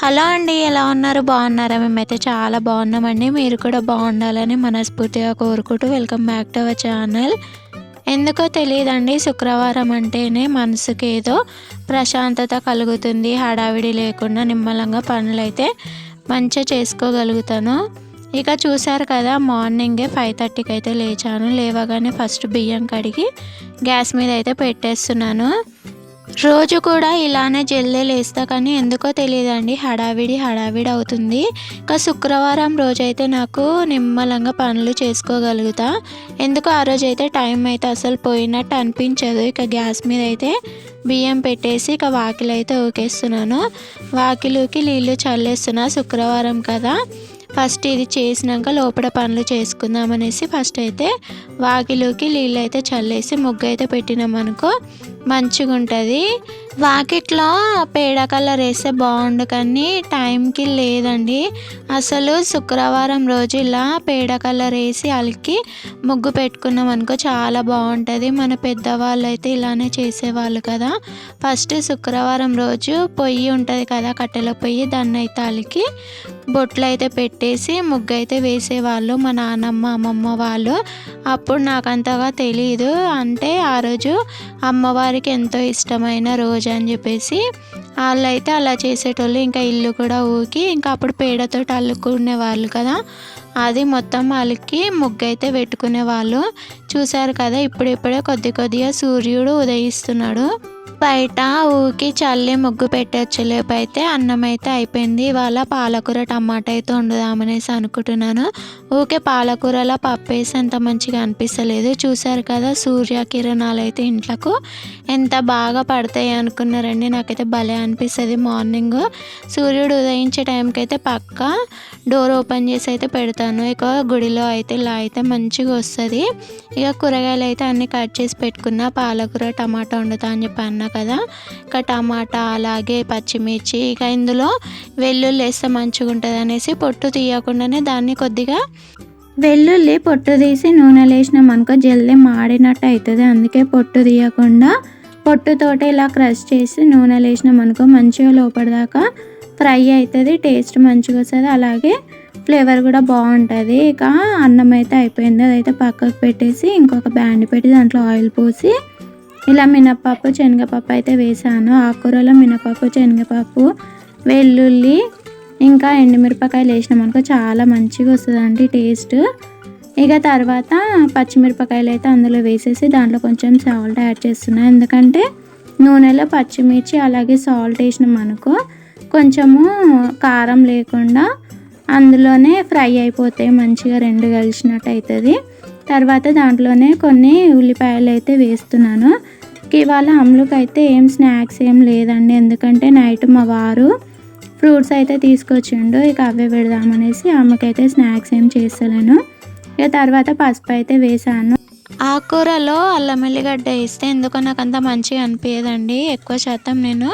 Hello అండి ఎలా ఉన్నారు? బాగున్నారా? మేమైతే చాలా బాగున్నామండి. మీరు కూడా బాగుండాలని మనస్ఫూర్తిగా కోరుకుంటూ welcome back to our channel. ఎందుకో తెలియదండి శుక్రవారం అంటేనే మనసుకి ఏదో ప్రశాంతత కలుగుతుంది హడావిడి లేకుండా నిమ్మలంగా పనులు అయితే మంచిగా చేసుకోగలుగుతాను. ఇక చూసారు కదా మార్నింగే ఫైవ్ థర్టీకి అయితే లేచాను. లేవగానే ఫస్ట్ బియ్యం కడిగి గ్యాస్ మీద అయితే పెట్టేస్తున్నాను. రోజు కూడా ఇలానే జల్దీ లేస్తా కానీ ఎందుకో తెలియదండి. హడావిడి హడావిడి అవుతుంది. ఇంకా శుక్రవారం రోజైతే నాకు నిమ్మలంగా పనులు చేసుకోగలుగుతా. ఎందుకో ఆ రోజు అయితే టైం అయితే అసలు పోయినట్టు అనిపించదు. ఇక గ్యాస్ మీద అయితే బియ్యం పెట్టేసి ఇక వాకిలు అయితే ఊకేస్తున్నాను. వాకిలుకి నీళ్ళు చల్లేస్తున్నా శుక్రవారం కదా. ఫస్ట్ ఇది చేసినాక లోపల పనులు చేసుకుందాం అనేసి ఫస్ట్ అయితే వాకిలోకి నీళ్ళు అయితే చల్లేసి ముగ్గు అయితే పెట్టినామనుకో మంచిగా ఉంటుంది వాకిట్లో పేడ కలర్ వేస్తే బాగుండు కానీ టైంకి లేదండి. అసలు శుక్రవారం రోజు ఇలా పేడ కలర్ వేసి అలికి ముగ్గు పెట్టుకున్నాం అనుకో చాలా బాగుంటుంది. మన పెద్దవాళ్ళు అయితే ఇలానే చేసేవాళ్ళు కదా. ఫస్ట్ శుక్రవారం రోజు పొయ్యి ఉంటుంది కదా కట్టెల పొయ్యి దాన్ని అయితే అలికి బొట్లు అయితే పెట్టేసి ముగ్గు అయితే వేసేవాళ్ళు మా నాన్నమ్మ అమ్మమ్మ వాళ్ళు. అప్పుడు నాకు అంతగా తెలియదు అంటే ఆ రోజు అమ్మవారికి ఎంతో ఇష్టమైన రోజు అని చెప్పేసి వాళ్ళు అయితే అలా చేసేటోళ్ళు. ఇంకా ఇల్లు కూడా ఊకి ఇంకా అప్పుడు పేడతో అల్లుకునే వాళ్ళు కదా. అది మొత్తం వాళ్ళకి ముగ్గు అయితే పెట్టుకునే వాళ్ళు. చూశారు కదా ఇప్పుడిప్పుడే కొద్ది కొద్దిగా సూర్యుడు ఉదయిస్తున్నాడు. బయట ఊకి చల్లి ముగ్గు పెట్టచ్చు. అయితే అన్నం అయితే అయిపోయింది. ఇవాళ పాలకూర టమాటా అయితే వండుదామనేసి అనుకుంటున్నాను. ఊకే పాలకూరలో పప్పు వేసి అంత మంచిగా అనిపిస్తలేదు. చూసారు కదా సూర్యకిరణాలు అయితే ఇంట్లకు. ఎంత బాగా పడతాయి అనుకున్నారండి. నాకైతే భలే అనిపిస్తుంది మార్నింగ్. సూర్యుడు ఉదయించే టైంకి అయితే పక్క డోర్ ఓపెన్ చేసి అయితే పెడతాను. ఇక గుడిలో అయితే ఇలా అయితే మంచిగా వస్తుంది. ఇక కూరగాయలు అయితే అన్నీ కట్ చేసి పెట్టుకున్న. పాలకూర టమాటా వండుతా అని చెప్పి అన్న కదా? ఇక టమాటా అలాగే పచ్చిమిర్చి ఇక ఇందులో వెల్లుల్లి వేస్తే మంచిగా ఉంటుంది అనేసి పొట్టు తీయకుండానే దాన్ని కొద్దిగా వెల్లుల్లి పొట్టు తీసి నూనె వేసినాం అనుకో జల్దీ మాడినట్టు అవుతుంది అందుకే పొట్టు తీయకుండా పొట్టుతోటే ఇలా క్రష్ చేసి నూనెలో వేసినాం అనుకో మంచిగా లోపలిదాకా ఫ్రై అవుతుంది టేస్ట్ మంచిగా వస్తుంది. అలాగే ఫ్లేవర్ కూడా బాగుంటుంది. ఇక అన్నం అయితే అయిపోయింది. అదైతే పక్కకు పెట్టేసి ఇంకొక బ్యాండ్ పెట్టి దాంట్లో ఆయిల్ పోసి ఇలా మినప్పప్పు శనగపప్పు అయితే వేసాను. ఆకుకూరలో మినపప్పు శనగపప్పు వెల్లుల్లి ఇంకా ఎండుమిరపకాయలు వేసినాం అనుకో చాలా మంచిగా వస్తుందండి టేస్ట్. ఇక తర్వాత పచ్చిమిరపకాయలు అయితే అందులో వేసేసి దాంట్లో కొంచెం సాల్ట్ యాడ్ చేస్తున్నాను ఎందుకంటే నూనెలో పచ్చిమిర్చి అలాగే సాల్ట్ వేసినాం అనుకో కొంచెము కారం లేకుండా అందులోనే ఫ్రై అయిపోతాయి మంచిగా రెండు కలిసినట్టు అవుతుంది. తర్వాత దాంట్లోనే కొన్ని ఉల్లిపాయలు అయితే వేస్తున్నాను. ఇవాళ అమ్ములకి అయితే ఏం స్నాక్స్ ఏం లేదండి. ఎందుకంటే నైట్ మా వారు ఫ్రూట్స్ అయితే తీసుకొచ్చిండు. ఇక అవే పెడదామనేసి అమ్మకైతే స్నాక్స్ ఏం చేస్తలేను. ఇక తర్వాత పసుపు అయితే వేసాను. ఆకుకూరలో అల్లం ఎల్లిగడ్డ వేస్తే ఎందుకో నాకు అంత మంచిగా అనిపించదండి ఎక్కువ శాతం నేను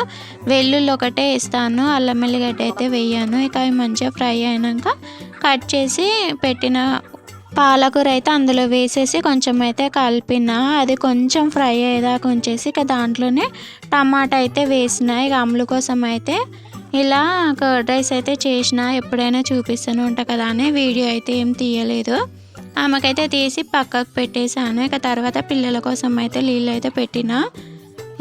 వెల్లుల్లి ఒకటే వేస్తాను. అల్లం ఎల్లిగడ్డ అయితే వేయాను. ఇక అవి మంచిగా ఫ్రై అయినాక కట్ చేసి పెట్టిన పాలకూర అయితే అందులో వేసేసి కొంచెం అయితే కలిపిన అది కొంచెం ఫ్రై అయ్యేదాకా ఉంచేసి ఇక దాంట్లోనే టమాటా అయితే వేసిన ఇక అమ్ముల కోసం అయితే ఇలా కర్డ్ రైస్ అయితే చేసిన ఎప్పుడైనా చూపిస్తూనే ఉంటా కదా అని వీడియో అయితే ఏం తీయలేదు. ఆమెకైతే తీసి పక్కకు పెట్టేశాను ఇక తర్వాత పిల్లల కోసం అయితే నీళ్ళు అయితే పెట్టిన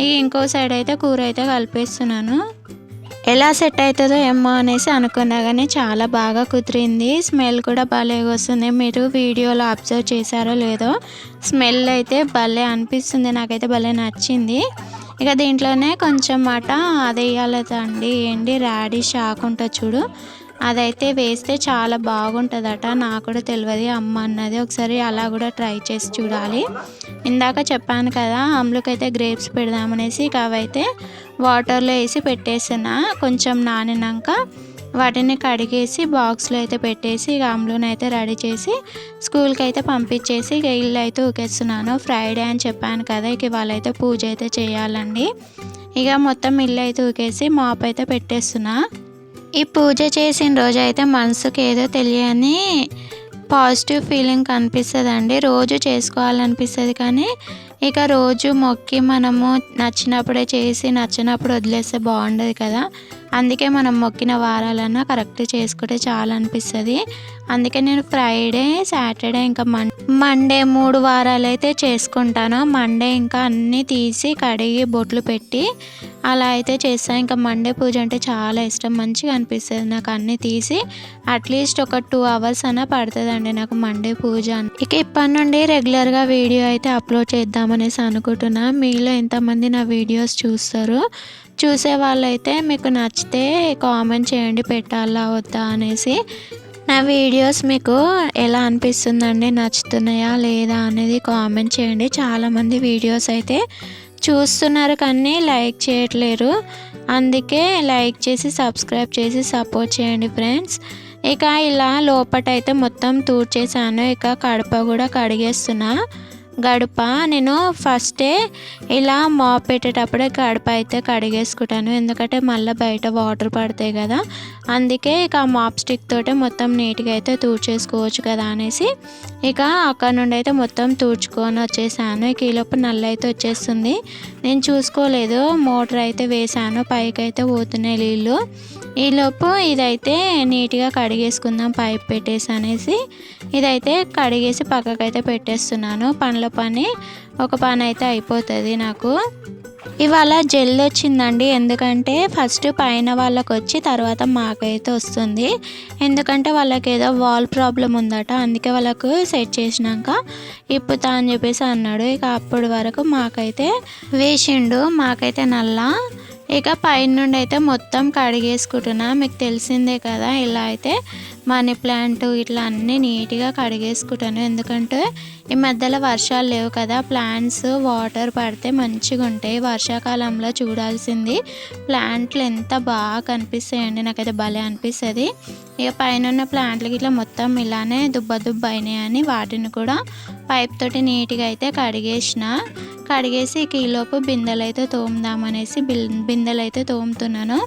ఇక ఇంకో సైడ్ అయితే కూర అయితే కలిపేస్తున్నాను. ఎలా సెట్ అవుతుందో ఏమో అనేసి అనుకున్నా కానీ చాలా బాగా కుదిరింది. స్మెల్ కూడా భలే వస్తుంది. మీరు వీడియోలో అబ్జర్వ్ చేశారో లేదో స్మెల్ అయితే భలే అనిపిస్తుంది. నాకైతే భలే నచ్చింది. ఇక దీంట్లోనే కొంచెం మాట అది వేయాలదండి ఏంటి? రాడిష్ ఆకుంటా చూడు. అదైతే వేస్తే చాలా బాగుంటుందట. నాకు కూడా తెలియదు అమ్మ అన్నది. ఒకసారి అలా కూడా ట్రై చేసి చూడాలి. ఇందాక చెప్పాను కదా అమ్ములకైతే గ్రేప్స్ పెడదామనేసి ఇక అవైతే వాటర్లో వేసి పెట్టేసిన. కొంచెం నానినాక వాటిని కడిగేసి బాక్స్లో అయితే పెట్టేసి ఇక అమ్ములను అయితే రెడీ చేసి స్కూల్కి అయితే పంపించేసి ఇక ఇల్లు అయితే ఊకేస్తున్నాను. ఫ్రైడే అని చెప్పాను కదా ఇక వాళ్ళైతే పూజ అయితే చేయాలండి. ఇక మొత్తం ఇల్లు అయితే ఊకేసి మాప్ అయితే పెట్టేస్తున్నా. ఈ పూజ చేసిన రోజు అయితే మనసుకు ఏదో తెలియని పాజిటివ్ ఫీలింగ్ కనిపిస్తుందండి. రోజు చేసుకోవాలనిపిస్తుంది కానీ ఇక రోజు మొక్కి మనము నచ్చినప్పుడే చేసి నచ్చినప్పుడు వదిలేస్తే బాగుండదు కదా. అందుకే మనం మొక్కిన వారాలన్నా కరెక్ట్ చేసుకుంటే చాలా అనిపిస్తుంది అందుకే నేను ఫ్రైడే సాటర్డే ఇంకా మన్ మండే మూడు వారాలు అయితే చేసుకుంటాను. మండే ఇంకా అన్నీ తీసి కడిగి బొట్లు పెట్టి అలా అయితే చేస్తాను ఇంకా మండే పూజ అంటే చాలా ఇష్టం. మంచిగా అనిపిస్తుంది. నాకు అన్నీ తీసి అట్లీస్ట్ ఒక టూ అవర్స్ అన్నా పడుతుందండి నాకు మండే పూజ ఇక ఇప్పటి నుండి రెగ్యులర్గా వీడియో అయితే అప్లోడ్ చేద్దామనేసి అనుకుంటున్నా. మీలో ఎంతమంది నా వీడియోస్ చూస్తారు? చూసే వాళ్ళైతే మీకు నచ్చితే కామెంట్ చేయండి. పెట్టాలా వద్దా అనేసి. నా వీడియోస్ మీకు ఎలా అనిపిస్తుందండి? నచ్చుతున్నాయా లేదా అనేది కామెంట్ చేయండి. చాలామంది వీడియోస్ అయితే చూస్తున్నారు కానీ లైక్ చేయట్లేరు. అందుకే లైక్ చేసి సబ్స్క్రైబ్ చేసి సపోర్ట్ చేయండి ఫ్రెండ్స్. ఇక ఇలా లోపటైతే మొత్తం తూర్చేసాను ఇక కడప కూడా కడిగేస్తున్నా. గడప? నేను ఫస్టే ఇలా మాప్ పెట్టేటప్పుడే గడప అయితే కడిగేసుకుంటాను. ఎందుకంటే మళ్ళీ బయట వాటర్ పడతాయి కదా. అందుకే ఇక మాప్ స్టిక్ తోటే మొత్తం నీట్గా అయితే తూడ్చేసుకోవచ్చు కదా అనేసి ఇక అక్కడ నుండి అయితే మొత్తం తూడ్చుకొని వచ్చేసాను. ఇక ఈలోపు నల్ల అయితే వచ్చేస్తుంది. నేను చూసుకోలేదు. మోటార్ అయితే వేసాను. పైకి అయితే పోతున్నాయి నీళ్ళు ఈలోపు ఇదైతే నీట్గా కడిగేసుకుందాం పైప్ పెట్టేసి అనేసి ఇదైతే కడిగేసి పక్కకైతే పెట్టేస్తున్నాను. పనుల పని ఒక పని అయితే అయిపోతుంది నాకు. ఇవాళ జెల్ వచ్చిందండి. ఎందుకంటే ఫస్ట్ పైన వాళ్ళకి వచ్చి తర్వాత మాకైతే వస్తుంది. ఎందుకంటే వాళ్ళకి ఏదో వాల్ ప్రాబ్లం ఉందట. అందుకే వాళ్ళకు సెట్ చేసినాక ఇప్పుతా అని చెప్పేసి అన్నాడు. ఇక అప్పటి వరకు మాకైతే వేసిండు. మాకైతే నల్ల ఇక పైన నుండి అయితే మొత్తం కడిగేసుకుంటున్నా. మీకు తెలిసిందే కదా ఇలా అయితే మనీ ప్లాంట్ ఇట్లా అన్నీ నీట్గా కడిగేసుకుంటాను. ఎందుకంటే ఈ మధ్యలో వర్షాలు లేవు కదా ప్లాంట్స్ వాటర్ పడితే మంచిగా ఉంటాయి. వర్షాకాలంలో చూడాల్సింది ప్లాంట్లు ఎంత బాగా కనిపిస్తాయండి. నాకైతే భలే అనిపిస్తుంది. ఇక పైన ఉన్న ప్లాంట్లకి ఇట్లా మొత్తం ఇలానే దుబ్బ దుబ్బ అయినాయని వాటిని కూడా పైప్ తోటి నీట్గా అయితే కడిగేసిన. కడిగేసి ఇక ఈలోపు బిందెలు అయితే తోముదామనేసి బిందెలు అయితే తోముతున్నాను.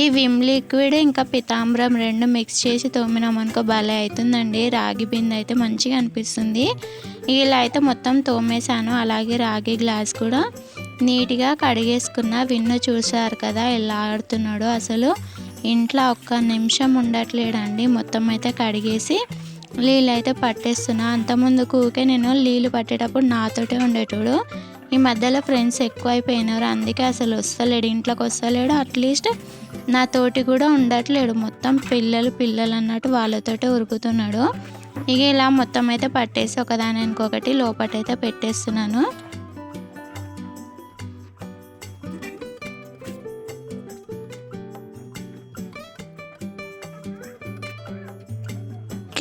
ఈ విమ్ లిక్విడ్ ఇంకా పితాంబరం రెండు మిక్స్ చేసి తోమినామనుకో భలే అవుతుందండి రాగి బిందె అయితే మంచిగా అనిపిస్తుంది. ఇలా అయితే మొత్తం తోమేశాను. అలాగే రాగి గ్లాస్ కూడా నీట్గా కడిగేసుకున్న విన్ను చూసారు కదా ఎలా ఆడుతున్నాడో అసలు. ఇంట్లో ఒక్క నిమిషం ఉండట్లేడండి మొత్తం అయితే కడిగేసి నీళ్ళు అయితే పట్టేస్తున్నా. అంతముందు కూకే నేను నీళ్ళు పట్టేటప్పుడు నాతోటే ఉండేటోడు. ఈ మధ్యలో ఫ్రెండ్స్ ఎక్కువ అయిపోయినారు అందుకే అసలు వస్తలేడు ఇంట్లోకి వస్తలేడు. అట్లీస్ట్ నా తోటి కూడా ఉండట్లేడు. మొత్తం పిల్లలు పిల్లలు అన్నట్టు వాళ్ళతోటే ఉరుకుతున్నాడు. ఇక ఇలా మొత్తం అయితే పట్టేసి ఒకదాని ఇంకొకటి లోపటైతే పెట్టేస్తున్నాను.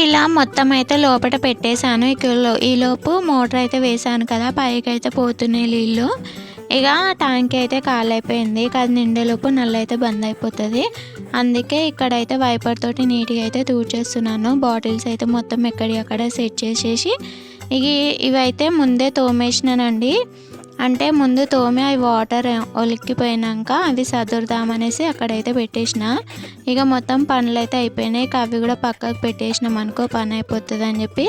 ఇలా మొత్తం అయితే లోపల పెట్టేశాను. ఇక ఈలోపు మోటార్ అయితే వేసాను కదా పైకి అయితే పోతున్నాయి నీళ్ళు ఇక ట్యాంక్ అయితే కాలైపోయింది ఇక అది నిండేలోపు నల్ల అయితే బంద్ అయిపోతుంది అందుకే ఇక్కడైతే వైపర్ తోటి నీట్గా అయితే తూడ్చేస్తున్నాను. బాటిల్స్ అయితే మొత్తం ఎక్కడి అక్కడ సెట్ చేసేసి. ఇవి ఇవైతే ముందే తోమేసినానండి. అంటే ముందు తోమి అవి వాటర్ ఒలిక్కిపోయినాక అవి సదురుదామనేసి అక్కడైతే పెట్టేసిన. ఇక మొత్తం పనులు అయితే అయిపోయినాయి. ఇక అవి కూడా పక్కకు పెట్టేసినాం అనుకో పని అయిపోతుంది అని చెప్పి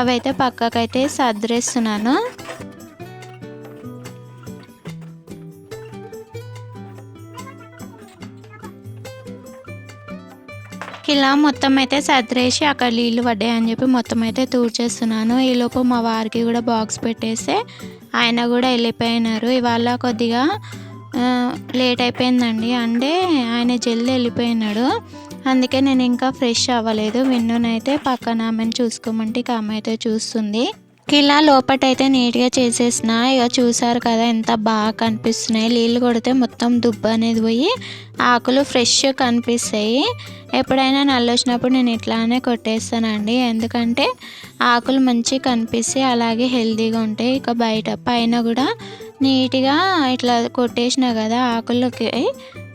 అవి అయితే పక్కకైతే సర్దిరేస్తున్నాను ఇలా మొత్తం అయితే సర్దిరేసి అక్కడ నీళ్ళు పడ్డాయని చెప్పి మొత్తం అయితే తూడ్చేస్తున్నాను. ఈలోపు మా వారికి కూడా బాక్స్ పెట్టేస్తే ఆయన కూడా వెళ్ళిపోయినారు. ఇవాళ కొద్దిగా లేట్ అయిపోయిందండి. అంటే ఆయన జల్ది వెళ్ళిపోయినాడు. అందుకే నేను ఇంకా ఫ్రెష్ అవ్వలేదు. విన్నునైతే పక్కన ఆమెను చూసుకోమంటే ఇక ఆమె అయితే చూస్తుంది. ఇలా లోపటైతే నీట్గా చేసేసిన ఇక చూసారు కదా ఎంత బాగా కనిపిస్తున్నాయి. నీళ్ళు కొడితే మొత్తం దుబ్బ అనేది పోయి ఆకులు ఫ్రెష్ కనిపిస్తాయి. ఎప్పుడైనా నల్ల వచ్చినప్పుడు నేను ఇట్లానే కొట్టేస్తానండి. ఎందుకంటే ఆకులు మంచిగా కనిపిస్తాయి అలాగే హెల్తీగా ఉంటాయి. ఇక బయట పైన కూడా నీట్గా ఇట్లా కొట్టేసిన కదా ఆకులకి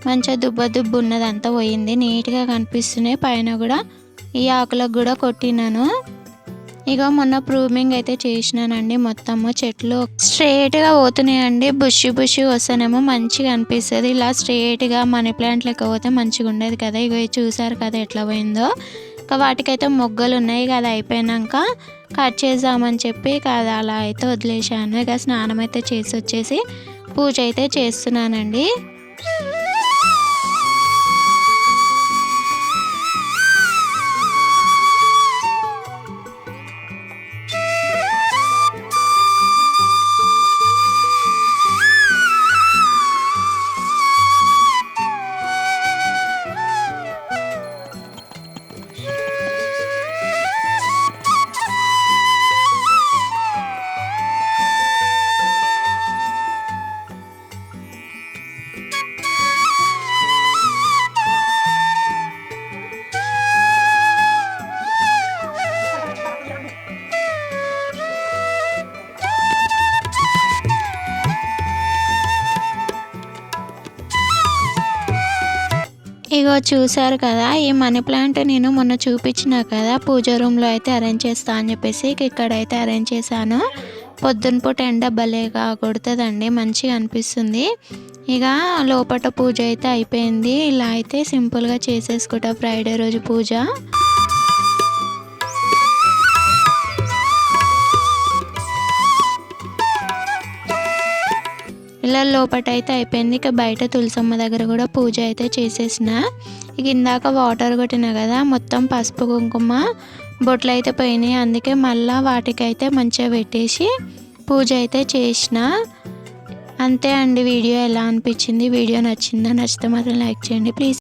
మంచిగా దుబ్బ దుబ్బు ఉన్నదంతా పోయింది. నీట్గా కనిపిస్తున్నాయి. పైన కూడా ఈ ఆకులకు కూడా కొట్టినాను. ఇక మొన్న ప్రూమింగ్ అయితే చేసినానండి మొత్తము. చెట్లు స్ట్రేట్గా పోతున్నాయండి. బుషి బుషి వస్తేనేమో మంచిగా అనిపిస్తుంది. ఇలా స్ట్రేట్గా మనీ ప్లాంట్ లెక్క పోతే మంచిగా ఉండేది కదా. ఇక చూసారు కదా ఎట్లా పోయిందో. ఇక వాటికైతే మొగ్గలు ఉన్నాయి. కదా అయిపోయినాక కట్ చేద్దామని చెప్పి కదా అలా అయితే వదిలేసాను ఇక స్నానం అయితే చేసి వచ్చేసి పూజ అయితే చేస్తున్నానండి. ఇదిగో చూసారు కదా ఈ మనీ ప్లాంట్ నేను మొన్న చూపించిన కదా పూజ రూమ్లో అయితే అరేంజ్ చేస్తా అని చెప్పేసి ఇక్కడైతే అరేంజ్ చేశాను. పొద్దున పూట ఎండ భలేగా కొడుతుందండి మంచిగా అనిపిస్తుంది. ఇక లోపల పూజ అయితే అయిపోయింది. ఇలా అయితే సింపుల్గా చేసేసుకుంటా ఫ్రైడే రోజు పూజ. పిల్లల లోపట అయితే అయిపోయింది. ఇక బయట తులసమ్మ దగ్గర కూడా పూజ అయితే చేసేసిన. ఇక ఇందాక వాటర్ కొట్టిన కదా మొత్తం పసుపు కుంకుమ బొట్లు అయితే పోయినాయి. అందుకే మళ్ళీ వాటికైతే మంచిగా పెట్టేసి పూజ అయితే చేసిన. అంతే అండి వీడియో ఎలా అనిపించింది? వీడియో నచ్చిందా? నచ్చితే మాత్రం లైక్ చేయండి. ప్లీజ్.